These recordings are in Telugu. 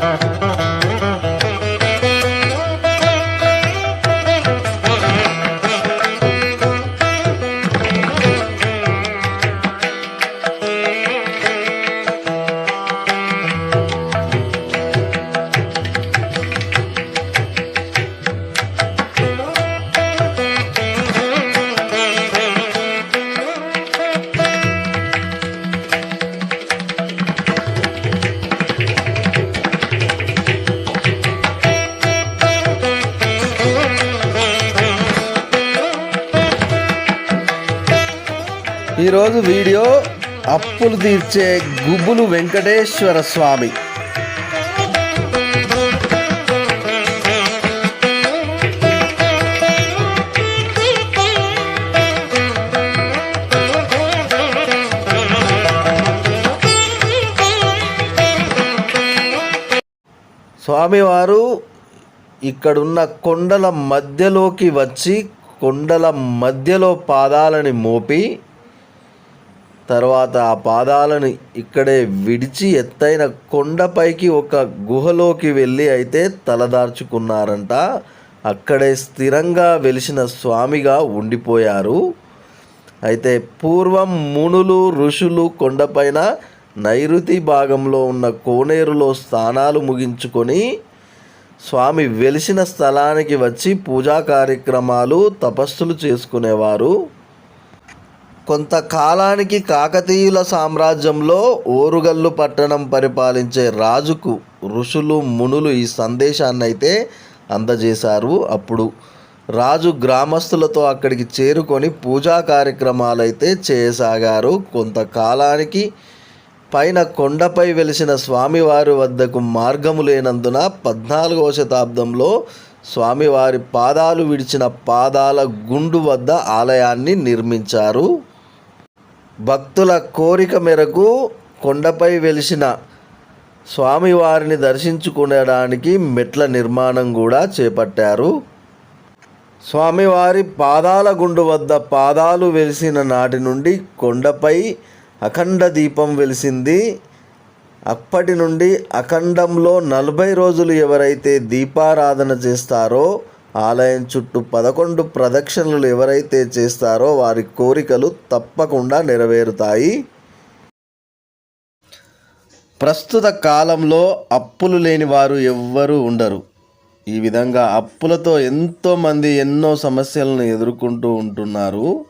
Música ఈరోజు వీడియో అప్పులు తీర్చే గుబ్బులు వెంకటేశ్వర స్వామి. స్వామివారు ఇక్కడున్న కొండల మధ్యలోకి వచ్చి కొండల మధ్యలో పాదాలని మోపి తర్వాత ఆ పాదాలను ఇక్కడే విడిచి ఎత్తైన కొండపైకి ఒక గుహలోకి వెళ్ళి అయితే తలదార్చుకున్నారంట. అక్కడే స్థిరంగా వెలిసిన స్వామిగా ఉండిపోయారు. అయితే పూర్వం మునులు ఋషులు కొండపైన నైరుతి భాగంలో ఉన్న కోనేరులో స్థానాలు ముగించుకొని స్వామి వెలిసిన స్థలానికి వచ్చి పూజా కార్యక్రమాలు తపస్సులు చేసుకునేవారు. కొంతకాలానికి కాకతీయుల సామ్రాజ్యంలో ఓరుగల్లు పట్టణం పరిపాలించే రాజుకు ఋషులు మునులు ఈ సందేశాన్ని అయితే అందజేశారు. అప్పుడు రాజు గ్రామస్తులతో అక్కడికి చేరుకొని పూజా కార్యక్రమాలు అయితే చేయసాగారు. కొంతకాలానికి పైన కొండపై వెలిసిన స్వామివారి వద్దకు మార్గము లేనందున పద్నాలుగవ శతాబ్దంలో స్వామివారి పాదాలు విడిచిన పాదాల గుండు వద్ద ఆలయాన్ని నిర్మించారు. భక్తుల కోరిక మేరకు కొండపై వెలిసిన స్వామివారిని దర్శించుకునడానికి మెట్ల నిర్మాణం కూడా చేపట్టారు. స్వామివారి పాదాల గుండు వద్ద పాదాలు వెలిసిన నాటి నుండి కొండపై అఖండ దీపం వెలిసింది. అప్పటి నుండి అఖండంలో నలభై రోజులు ఎవరైతే దీపారాధన చేస్తారో ఆలయం చుట్టూ పదకొండు ప్రదక్షిణలు ఎవరైతే చేస్తారో వారి కోరికలు తప్పకుండా నెరవేరుతాయి. ప్రస్తుత కాలంలో అప్పులు లేని వారు ఎవ్వరూ ఉండరు. ఈ విధంగా అప్పులతో ఎంతోమంది ఎన్నో సమస్యలను ఎదుర్కొంటూ ఉంటున్నారు.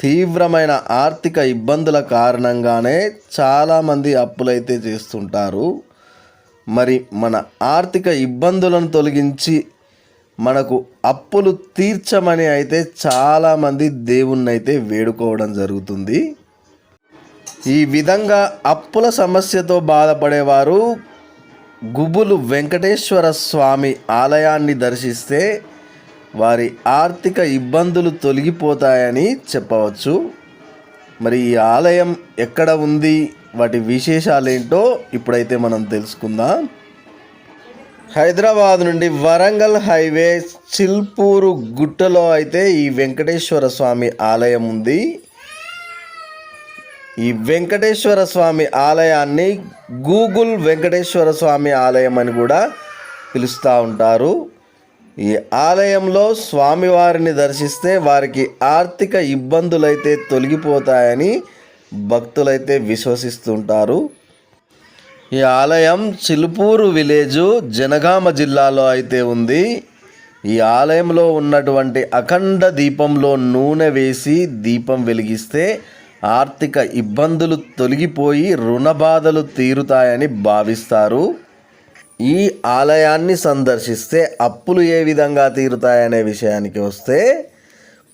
తీవ్రమైన ఆర్థిక ఇబ్బందుల కారణంగానే చాలామంది అప్పులైతే చేస్తుంటారు. మరి మన ఆర్థిక ఇబ్బందులను తొలగించి మనకు అప్పులు తీర్చమని అయితే చాలామంది దేవుణ్ణి అయితే వేడుకోవడం జరుగుతుంది. ఈ విధంగా అప్పుల సమస్యతో బాధపడేవారు గుబులు వెంకటేశ్వర స్వామి ఆలయాన్ని దర్శిస్తే వారి ఆర్థిక ఇబ్బందులు తొలగిపోతాయని చెప్పవచ్చు. మరి ఈ ఆలయం ఎక్కడ ఉంది? వాటి విశేషాలేంటో ఇప్పుడైతే మనం తెలుసుకుందాం. హైదరాబాద్ నుండి వరంగల్ హైవే చిల్పూరు గుట్టలో అయితే ఈ వెంకటేశ్వర స్వామి ఆలయం ఉంది. ఈ వెంకటేశ్వర స్వామి ఆలయాన్ని గూగుల్ వెంకటేశ్వర స్వామి ఆలయం అని కూడా పిలుస్తూ ఉంటారు. ఈ ఆలయంలో స్వామివారిని దర్శిస్తే వారికి ఆర్థిక ఇబ్బందులైతే తొలగిపోతాయని భక్తులైతే విశ్వసిస్తుంటారు ఈ ఆలయం చిలుపూరు విలేజు జనగామ జిల్లాలో అయితే ఉంది. ఈ ఆలయంలో ఉన్నటువంటి అఖండ దీపంలో నూనె వేసి దీపం వెలిగిస్తే ఆర్థిక ఇబ్బందులు తొలగిపోయి రుణ బాధలు తీరుతాయని భావిస్తారు. ఈ ఆలయాన్ని సందర్శిస్తే అప్పులు ఏ విధంగా తీరుతాయనే విషయానికి వస్తే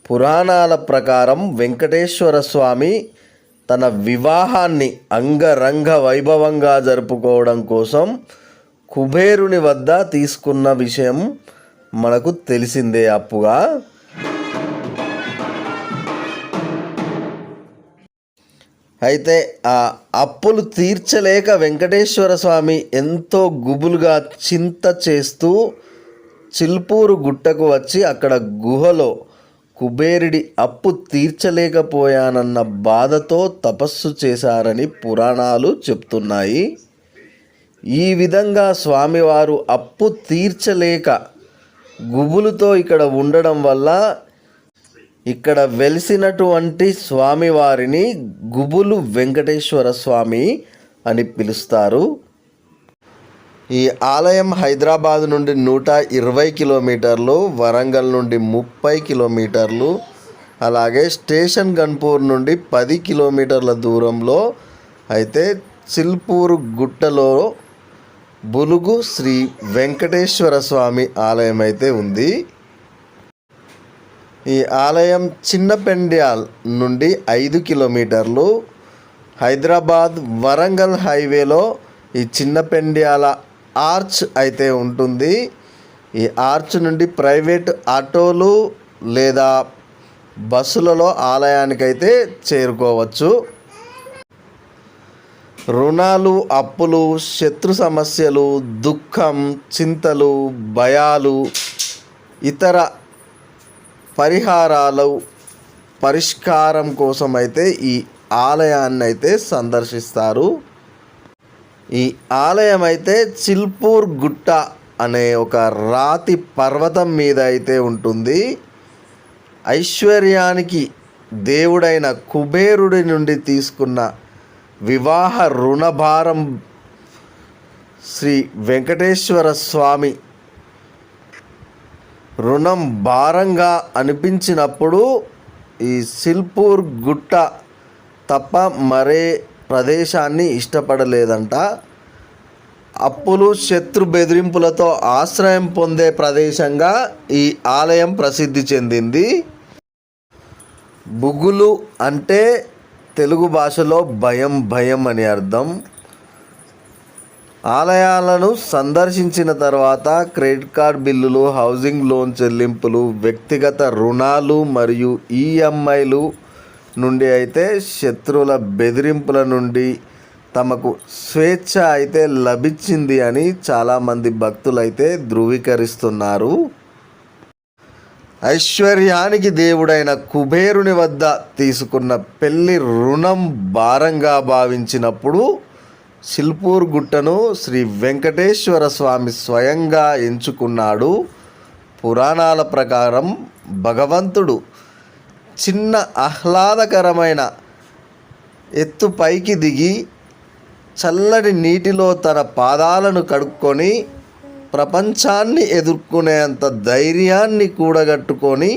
పురాణాల ప్రకారం వెంకటేశ్వర స్వామి తన వివాహాన్ని అంగరంగ వైభవంగా జరుపుకోవడం కోసం కుబేరుని వద్ద తీసుకున్న విషయం మనకు తెలిసిందే అప్పుగా. అయితే ఆ అప్పులు తీర్చలేక వెంకటేశ్వర స్వామి ఎంతో గుబులుగా చింత చేస్తూ చిల్పూరు గుట్టకు వచ్చి అక్కడ గుహలో కుబేరుడి అప్పు తీర్చలేకపోయానన్న బాధతో తపస్సు చేశారని పురాణాలు చెప్తున్నాయి. ఈ విధంగా స్వామివారు అప్పు తీర్చలేక గుబులుతో ఇక్కడ ఉండడం వల్ల ఇక్కడ వెలిసినటువంటి స్వామివారిని గుబులు వెంకటేశ్వర స్వామి అని పిలుస్తారు. ఈ ఆలయం హైదరాబాద్ నుండి నూట ఇరవై కిలోమీటర్లు వరంగల్ నుండి ముప్పై కిలోమీటర్లు అలాగే స్టేషన్ గన్పూర్ నుండి పది కిలోమీటర్ల దూరంలో అయితే చిల్పూరు గుట్టలో బులుగు శ్రీ వెంకటేశ్వర స్వామి ఆలయం అయితే ఉంది. ఈ ఆలయం చిన్నపెండ్యాల్ నుండి ఐదు కిలోమీటర్లు హైదరాబాద్ వరంగల్ హైవేలో ఈ చిన్నపెండ్యాల ఆర్చ్ అయితే ఉంటుంది. ఈ ఆర్చ్ నుండి ప్రైవేట్ ఆటోలు లేదా బస్సులలో ఆలయానికైతే చేరుకోవచ్చు. రుణాలు అప్పులు శత్రు సమస్యలు దుఃఖం చింతలు భయాలు ఇతర పరిహారాలు పరిష్కారం కోసం అయితే ఈ ఆలయాన్ని అయితే సందర్శిస్తారు. ఈ ఆలయం అయితే చిల్పూర్ గుట్ట అనే ఒక రాతి పర్వతం మీద అయితే ఉంటుంది. ఐశ్వర్యానికి దేవుడైన కుబేరుడి నుండి తీసుకున్న వివాహ రుణభారం శ్రీ వెంకటేశ్వర స్వామి రుణం భారంగా అనిపించినప్పుడు ఈ సిల్పూర్ గుట్ట తప్ప మరే ప్రదేశాన్ని ఇష్టపడలేదంట. అప్పులు శత్రు బెదిరింపులతో ఆశ్రయం పొందే ప్రదేశంగా ఈ ఆలయం ప్రసిద్ధి చెందింది. బుగులు అంటే తెలుగు భాషలో భయం భయం అని అర్థం. ఆలయాలను సందర్శించిన తర్వాత క్రెడిట్ కార్డ్ బిల్లులు హౌసింగ్ లోన్ చెల్లింపులు వ్యక్తిగత రుణాలు మరియు ఈఎంఐలు నుండి అయితే శత్రువుల బెదిరింపుల నుండి తమకు స్వేచ్ఛ అయితే లభించింది అని చాలామంది భక్తులు అయితే ధృవీకరిస్తున్నారు. ఐశ్వర్యానికి దేవుడైన కుబేరుని వద్ద తీసుకున్న పెళ్ళి రుణం భారంగా భావించినప్పుడు సిల్పూర్ గుట్టను శ్రీ వెంకటేశ్వర స్వామి స్వయంగా ఎంచుకున్నాడు. పురాణాల ప్రకారం భగవంతుడు చిన్న ఆహ్లాదకరమైన ఎత్తు పైకి దిగి చల్లటి నీటిలో తన పాదాలను కడుక్కొని ప్రపంచాన్ని ఎదుర్కొనేంత ధైర్యాన్ని కూడగట్టుకొని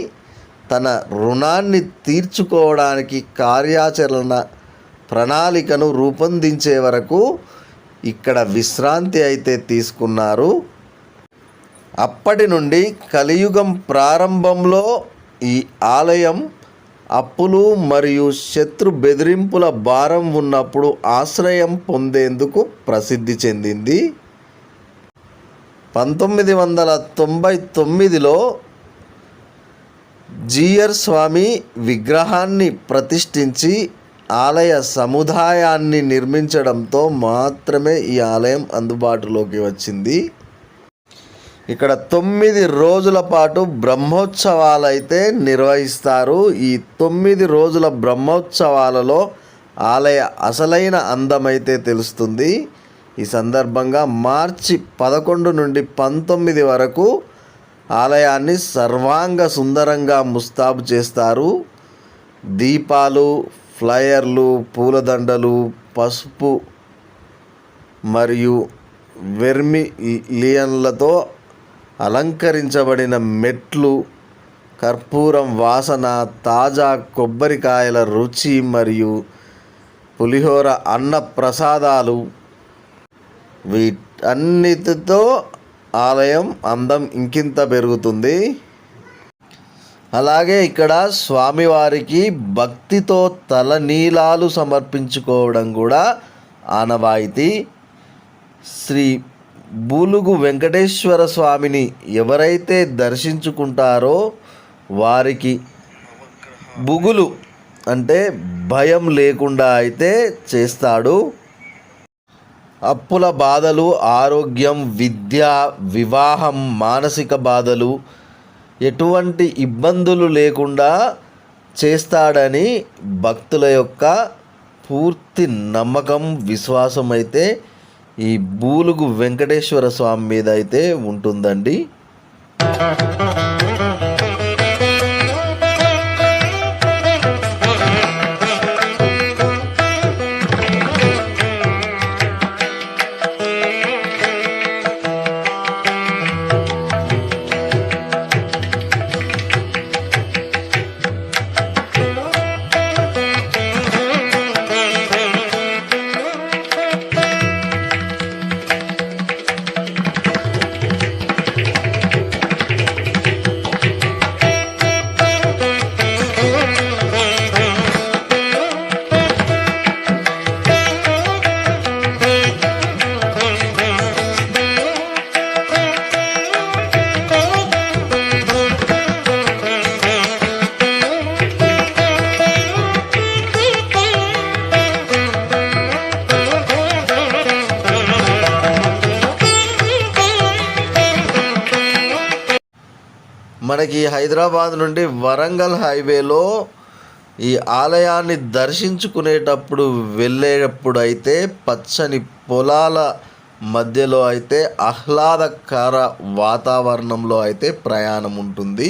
తన రుణాన్ని తీర్చుకోవడానికి కార్యాచరణ ప్రణాళికను రూపొందించే వరకు ఇక్కడ విశ్రాంతి అయితే తీసుకున్నారు. అప్పటి నుండి కలియుగం ప్రారంభంలో ఈ ఆలయం అప్పులు మరియు శత్రు బెదిరింపుల భారం ఉన్నప్పుడు ఆశ్రయం పొందేందుకు ప్రసిద్ధి చెందింది. పంతొమ్మిది వందల తొంభై తొమ్మిదిలో జీయర్ స్వామి విగ్రహాన్ని ప్రతిష్ఠించి ఆలయ సముదాయాన్ని నిర్మించడంతో మాత్రమే ఈ ఆలయం అందుబాటులోకి వచ్చింది. ఇక్కడ తొమ్మిది రోజుల పాటు బ్రహ్మోత్సవాలు అయితే నిర్వహిస్తారు. ఈ తొమ్మిది రోజుల బ్రహ్మోత్సవాలలో ఆలయ అసలైన అందమైతే తెలుస్తుంది. ఈ సందర్భంగా మార్చి పదకొండు నుండి పంతొమ్మిది వరకు ఆలయాన్ని సర్వాంగ సుందరంగా ముస్తాబు చేస్తారు. దీపాలు ఫ్లయర్లు పూలదండలు పసుపు మరియు వెర్మి లియన్లతో అలంకరించబడిన మెట్లు కర్పూరం వాసన తాజా కొబ్బరికాయల రుచి మరియు పులిహోర అన్న ప్రసాదాలు. వీటన్నిటితో ఆలయం అందం ఇంకింత పెరుగుతుంది. అలాగే ఇక్కడ స్వామివారికి భక్తితో తలనీలాలు సమర్పించుకోవడం కూడా ఆనవాయితీ. శ్రీ బూలుగు వెంకటేశ్వర స్వామిని ఎవరైతే దర్శించుకుంటారో వారికి బుగులు అంటే భయం లేకుండా అయితే చేస్తాడు. అప్పుల బాధలు ఆరోగ్యం విద్య వివాహం మానసిక బాధలు ఎటువంటి ఇబ్బందులు లేకుండా చేస్తాడని భక్తుల యొక్క పూర్తి నమ్మకం విశ్వాసం అయితే ఈ బూలుగు వెంకటేశ్వర స్వామి మీద అయితే ఉంటుందండి. మనకి హైదరాబాద్ నుండి వరంగల్ హైవేలో ఈ ఆలయాన్ని దర్శించుకునేటప్పుడు వెళ్ళేటప్పుడు అయితే పచ్చని పొలాల మధ్యలో అయితే ఆహ్లాదకర వాతావరణంలో అయితే ప్రయాణం ఉంటుంది.